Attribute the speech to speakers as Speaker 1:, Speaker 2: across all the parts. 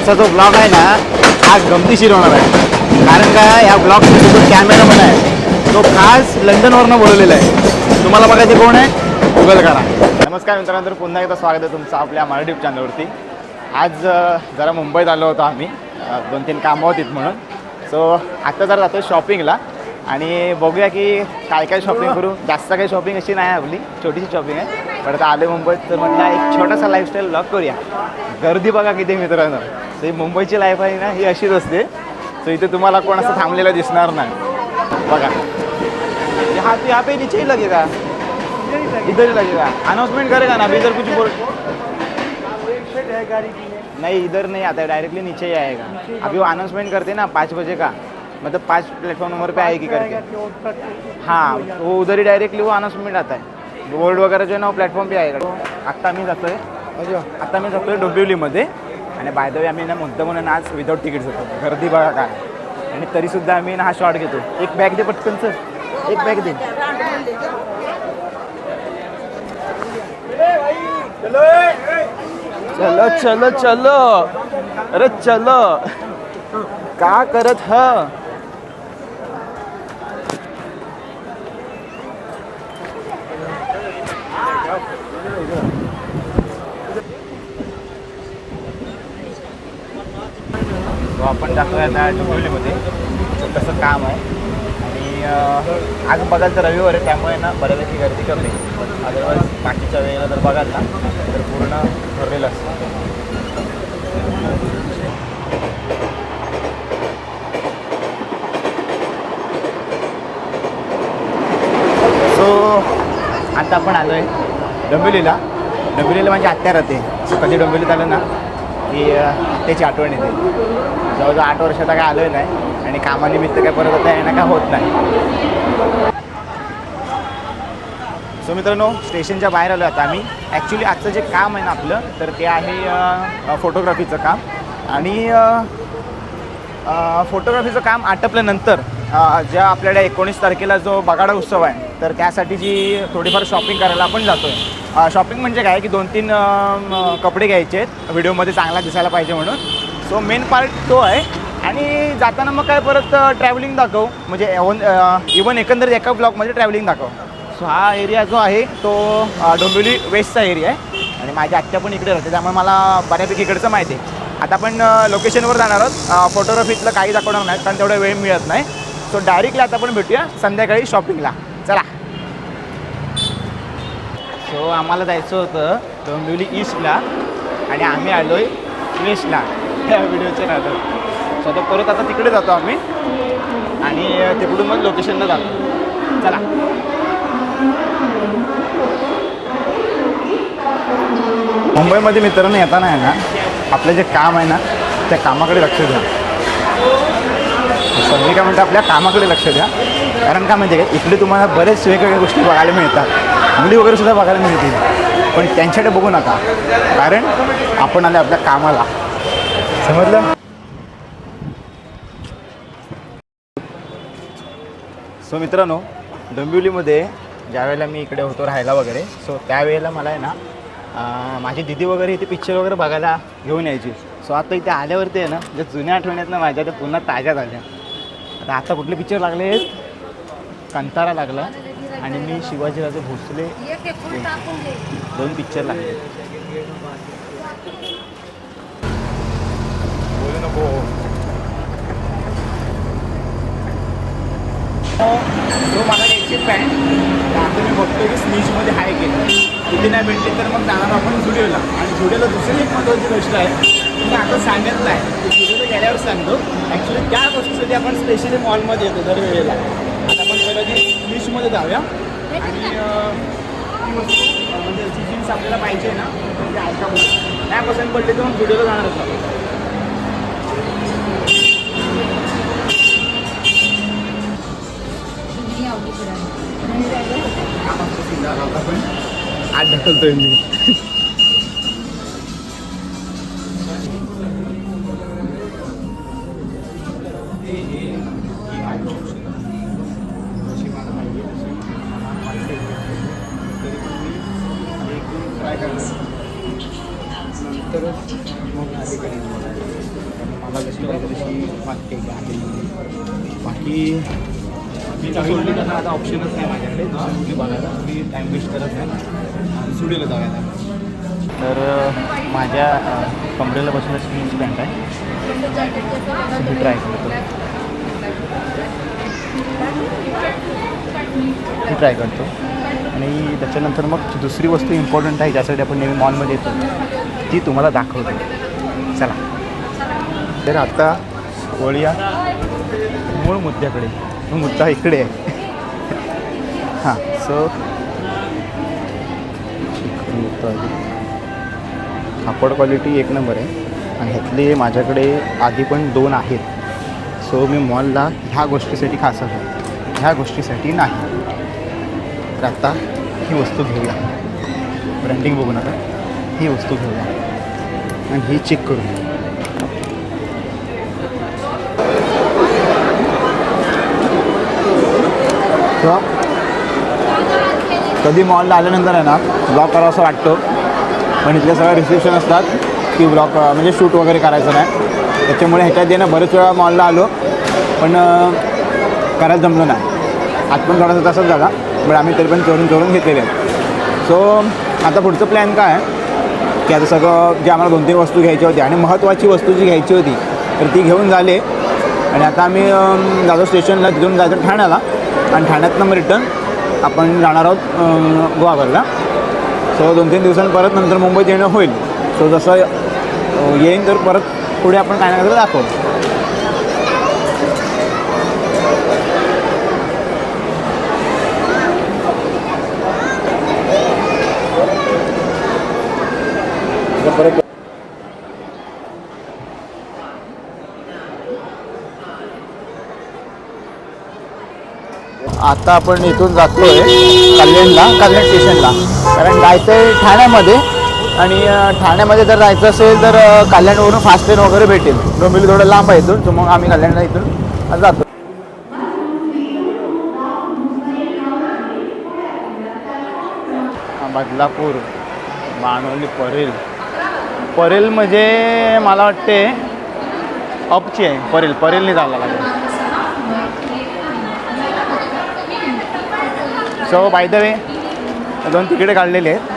Speaker 1: आजचा जो ब्लॉग आहे ना हा गमतीशीर होणार आहे. कारण का या ब्लॉगचा जो कॅमेरामन आहे तो खास लंडनवरनं बोलवलेला आहे. तुम्हाला बघायचे कोण आहे? गुगल करा. नमस्कार मित्रांनो पुन्हा एकदा स्वागत आहे तुमचं आपल्या मराठी चॅनलवरती आज जरा मुंबईत आलो होतो आम्ही. दोन तीन कामं होतीत म्हणून. सो आत्ता जरा जातो शॉपिंगला आणि बघूया की काय काय शॉपिंग करू. जास्त काही शॉपिंग अशी नाही आपली. छोटीशी शॉपिंग आहे. पण आता आले मुंबईत तर म्हटलं एक छोटासा लाईफस्टाईल लॉक करूया. गर्दी बघा किती मित्रांनो. तर ही मुंबईची लाईफ आहे ना ही अशीच असते. सो इथे तुम्हाला कोण असं थांबलेलं दिसणार नाही. बघा. यहाँ पे यहाँ पे नीचे ही लगेगा इधर ही लगेगा अनाउंसमेंट करेगा ना अभी इधर कुछ बोल नहीं इधर नहीं आता है डायरेक्टली नीचे ही आएगा. अभी वो अनाउंसमेंट करते ना पाँच बजे का. मतलब पाँच प्लेटफॉर्म नंबर पे आएगी करके। हाँ वो उधर ही डायरेक्टली वो अनाउंसमेंट आता है। बोर्ड वगैरह जो है ना वो प्लॅटफॉर्म पे आएगा। आत्ता मी जातोय। आता मी जातोय डोंबिवलीमध्ये आणि बाय द वे आम्ही ना मुद्दा म्हणून आज विदाऊट तिकीट जातो गर्दी बघा काय. आणि तरीसुद्धा आम्ही ना हा शॉट घेतो. एक बॅग दे पटकन सर एक बॅग दे. चलो चलो चलो. अरे चलो. का करत ह? So, आपण जातोय आता डोंबिवलीमध्ये कसं काम आहे. आणि आज बघाल तर रविवार आहे त्यामुळे ना बऱ्यापैकी गर्दी कमी अदरवाईज बाकीच्या वेळेला जर बघाल ना तर पूर्ण भरलेलं असतं. आता आपण आलो आहे डोंबिवलीला. डोंबिवलीला माझी आत्या राहते. कधी डोंबिवलीत आलं ना की त्याची आठवण येते. जवळजवळ आठ वर्षात काय आलो आहे नाही. आणि कामानिमित्त काय परत आता येणं का होत नाही. सो मित्रांनो स्टेशनच्या बाहेर आलो आता आम्ही. ॲक्च्युली आजचं जे काम आहे ना आपलं तर ते आहे फोटोग्राफीचं काम. आणि फोटोग्राफीचं काम आटपल्यानंतर ज्या आपल्याकडे एकोणीस तारखेला जो बगाडा उत्सव आहे तर त्यासाठी जी थोडीफार शॉपिंग करायला आपण जातो आहे शॉपिंग म्हणजे काय की दोन तीन कपडे घ्यायचे आहेत. व्हिडिओमध्ये चांगला दिसायला पाहिजे म्हणून. सो मेन पार्ट तो आहे. आणि जाताना मग काय परत ट्रॅव्हलिंग दाखव. म्हणजे इवन एकंदरीत एका ब्लॉकमध्ये ट्रॅव्हलिंग दाखव. सो हा एरिया जो आहे तो डोंबिवली वेस्टचा एरिया आहे. आणि माझी आत्या पण इकडे राहते त्यामुळे मला बऱ्यापैकी इकडचं माहिती आहे. आता आपण लोकेशनवर जाणार आहोत. फोटोग्राफीतलं काही दाखवणार नाही कारण तेवढा वेळ मिळत नाही. सो डायरेक्टली आता आपण भेटूया संध्याकाळी शॉपिंगला चला. सो आम्हाला जायचं होतं डोंबिवली ईस्टला आणि आम्ही आलो आहे वेस्टला. त्या व्हिडिओच्या नादात सो आता परत आता तिकडे जातो आम्ही आणि तिकडून मग लोकेशनला जातो. चला. मुंबईमध्ये मित्रांनो येताना आहे ना आपलं जे काम आहे ना त्या कामाकडे लक्ष द्या. असं मी काय म्हणतात आपल्या कामाकडे लक्ष द्या. कारण काय म्हणजे इकडे तुम्हाला बरेच वेगवेगळ्या गोष्टी बघायला मिळतात. मुली वगैरे सुद्धा बघायला मिळतील. पण त्यांच्याकडे बघू नका. कारण आपण आले आपल्या कामाला. समजलं? सो मित्रांनो डोंबिवलीमध्ये ज्या वेळेला मी इकडे होतो राहायला वगैरे सो त्यावेळेला मला आहे ना माझी दिदी वगैरे इथे पिक्चर वगैरे बघायला घेऊन यायची. सो आता इथे आल्यावरती आहे ना ज्या जुन्या आठवणी आहेत ना माझ्या त्या पुन्हा ताज्या झाल्या. आता आता कुठले पिक्चर लागले आहेत कंतारा लागला. आणि मी शिवाजीराजे भोसले दोन पिक्चर लागले. बोलू नको जो मला घ्यायची पॅन्ट. आता मी बघतो की स्नीचमध्ये आहे की तिथे नाही भेटली तर मग जाणार आपण झुडिओला. आणि झुडिओला दुसरी एक महत्त्वाची गोष्ट आहे ती मी आता सांगत नाही. ती झुडिओला गेल्यावर सांगतो. ॲक्च्युली त्या गोष्टीसाठी आपण स्पेशली मॉलमध्ये येतो दरवेळेला. आता आपण पहिलं की स्नीचमध्ये जाऊया. आणि ती वस्तू म्हणजे जी जीन्स आपल्याला पाहिजे ना ती ऐका नाही पसंत पडली तर मग झुडिओला जाणारच आपण. आत ढकलतोय मी. काय मग आधी मला जशी पाहिजे तशी वाटते बाकी मी तर सोडली तर आता ऑप्शनच नाही माझ्याकडे. दुसरी बघायला. मी टाईम वेस्ट करत नाही. सुडीला जाऊया. तर माझ्या कमरेला बसलेला जीन्स पॅन्ट आहे. मी ट्राय करतो मी ट्राय करतो. आणि त्याच्यानंतर मग दुसरी वस्तू इम्पॉर्टंट आहे ज्यासाठी आपण नेहमी मॉलमध्ये येतो. ती तुम्हाला दाखवतो. चला. तर आता वळूया मूळ मुद्द्याकडे. मुद्दा इकडे आहे. हां सो कापड क्वालिटी एक नंबर आहे. आणि ह्यातले माझ्याकडे आधी पण दोन आहेत. सो मी मॉलला ह्या गोष्टीसाठी खास आहे. ह्या गोष्टीसाठी नाही. तर आता ही वस्तू घेऊया. ब्रँडिंग बघू नका ही वस्तू घेऊया. आणि ही चेक करू कधी मॉलला आल्यानंतर आहे ना ब्लॉग करावा असं वाटतं. पण इथलं सगळं रिस्ट्रिक्शन असतात की ब्लॉक म्हणजे शूट वगैरे करायचं नाही. त्याच्यामुळे ह्याच्यात आहे ना बरेच वेळा मॉलला आलो पण करायला जमलं नाही. आज पण थोडासा तसाच झाला पण आम्ही तरी पण चोरून चोरून घेतलेले आहेत. सो आता पुढचं प्लॅन काय आहे? की आता सगळं जे आम्हाला दोन तीन वस्तू घ्यायची होती आणि महत्त्वाची वस्तू जी घ्यायची होती तर ती घेऊन झाले. आणि आता आम्ही जातो स्टेशनला तिथून जायचं ठाण्याला. आणि ठाण्यातनं मग रिटर्न आपण जाणार आहोत गोवाघरला सो दोन तीन दिवसांनी परत नंतर मुंबईत येणं होईल. सो जसं येईन तर परत पुढे आपण काय ना दाखवू. परत आता आपण इथून जातोय कल्याणला कल्याण स्टेशनला. कारण जायचं आहे ठाण्यामध्ये आणि ठाण्यामध्ये जर जायचं असेल तर कल्याणवरून फास्ट ट्रेन वगैरे भेटेल. डोंबिवली थोडं लांब आहे इथून तर मग आम्ही कल्याणला इथून जातो बदलापूर मानवली परेल. परेल म्हणजे मला वाटते अपची आहे परेल. परेलने जायला लागेल. सो बाय द वे दोन तिकडे काढलेले आहेत.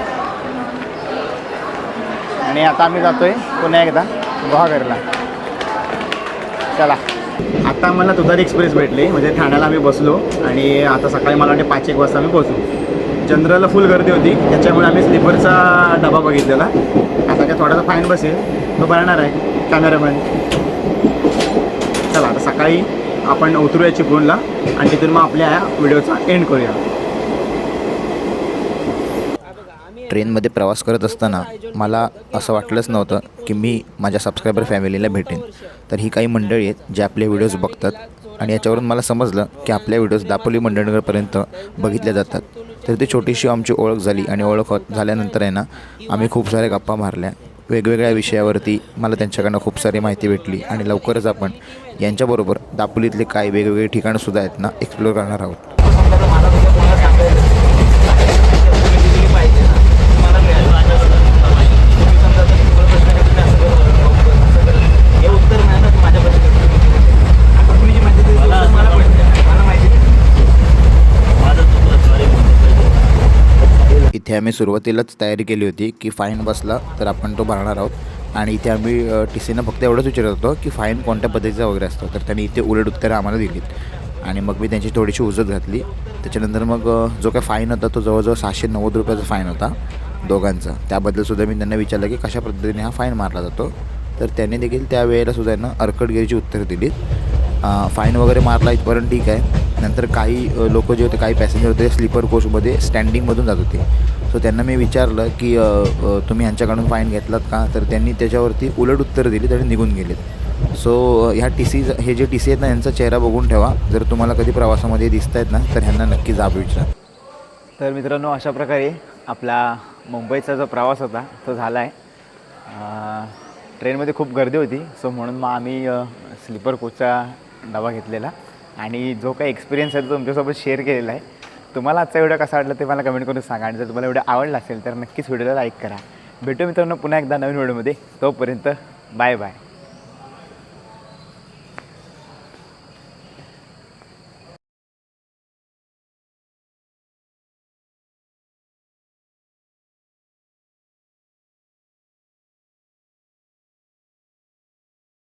Speaker 1: आणि आता आम्ही जातो आहे पुन्हा एकदा गुहागरला. चला. आता मला तुतारी एक्सप्रेस भेटली. म्हणजे ठाण्याला आम्ही बसलो आणि आता सकाळी मला वाटते पाच एक वाजता आम्ही पोहोचू. जनरलला फुल गर्दी होती. त्याच्यामुळे आम्ही स्लीपरचा डबा बघितलेला. आता काय थोडासा फाईन बसेल. तो भरणार आहे कॅमेरामॅन चला आता सकाळी आपण उतरूया चिपळूणला आणि तिथून मग आपल्या व्हिडिओचा एंड करूया.
Speaker 2: ट्रेनमध्ये प्रवास करत असताना मला असं वाटलंच नव्हतं की मी माझ्या सबस्क्रायबर फॅमिलीला भेटेन. तर ही काही मंडळी आहेत जे आपले व्हिडिओज बघतात आणि याच्यावरून मला समजलं की आपल्या व्हिडिओज दापोली मंडळगडपर्यंत बघितल्या जातात. तर ती छोटीशी आमची ओळख झाली आणि ओळख होत झाल्यानंतर आहे ना आम्ही खूप साऱ्या गप्पा मारल्या. वेगवेगळ्या विषयावरती मला त्यांच्याकडनं खूप सारी माहिती भेटली आणि लवकरच आपण यांच्याबरोबर दापोलीतले काही वेगवेगळे ठिकाणंसुद्धा आहेत ना एक्सप्लोअर करणार आहोत. आम्ही सुरुवातीलाच तयारी केली होती की फाईन बसला तर आपण तो भरणार आहोत. आणि इथे आम्ही टी सीनं फक्त एवढंच विचारत होतो की फाईन कोणत्या पद्धतीचा वगैरे असतो. तर त्यांनी इथे उलट उत्तरं आम्हाला दिलीत. आणि मग मी त्यांची थोडीशी उजत घातली. त्याच्यानंतर मग जो काय फाईन होता तो जवळजवळ सहाशे नव्वद रुपयाचा फाईन होता दोघांचा. त्याबद्दलसुद्धा मी त्यांना विचारलं की कशा पद्धतीने हा फाईन मारला जातो. तर त्यांनी देखील त्या वेळेला सुद्धा यांना अर्कटगिरीची उत्तरं दिलीत. फाईन वगैरे मारला इथपर्यंत ठीक आहे. नंतर काही लोक जे होते काही पॅसेंजर होते स्लीपर कोचमध्ये स्टँडिंगमधून जात होते. सो त्यांना मी विचारलं की तुम्ही ह्यांच्याकडून फाईन घेतलात का? तर त्यांनी त्याच्यावरती उलट उत्तर दिली तरी निघून गेलेत. सो ह्या टी सी हे जे टी सी आहेत ना यांचा चेहरा बघून ठेवा. जर तुम्हाला कधी प्रवासामध्ये दिसत आहेत ना तर ह्यांना नक्की जाब विचारा.
Speaker 1: तर मित्रांनो अशा प्रकारे आपला मुंबईचा जो प्रवास होता तो झाला आहे ट्रेनमध्ये खूप गर्दी होती. सो म्हणून मग आम्ही स्लीपर कोचचा डबा घेतलेला. आणि जो काही एक्सपिरियन्स आहे तो तुमच्यासोबत शेअर केलेला आहे. तुम्हाला आजचा व्हिडिओ कसा वाटला ते मला कमेंट करून सांगा. आणि जर तुम्हाला व्हिडिओ आवडला असेल तर नक्कीच व्हिडिओला लाईक करा. भेटू मित्रांनो पुन्हा एकदा नवीन व्हिडिओमध्ये तोपर्यंत बाय बाय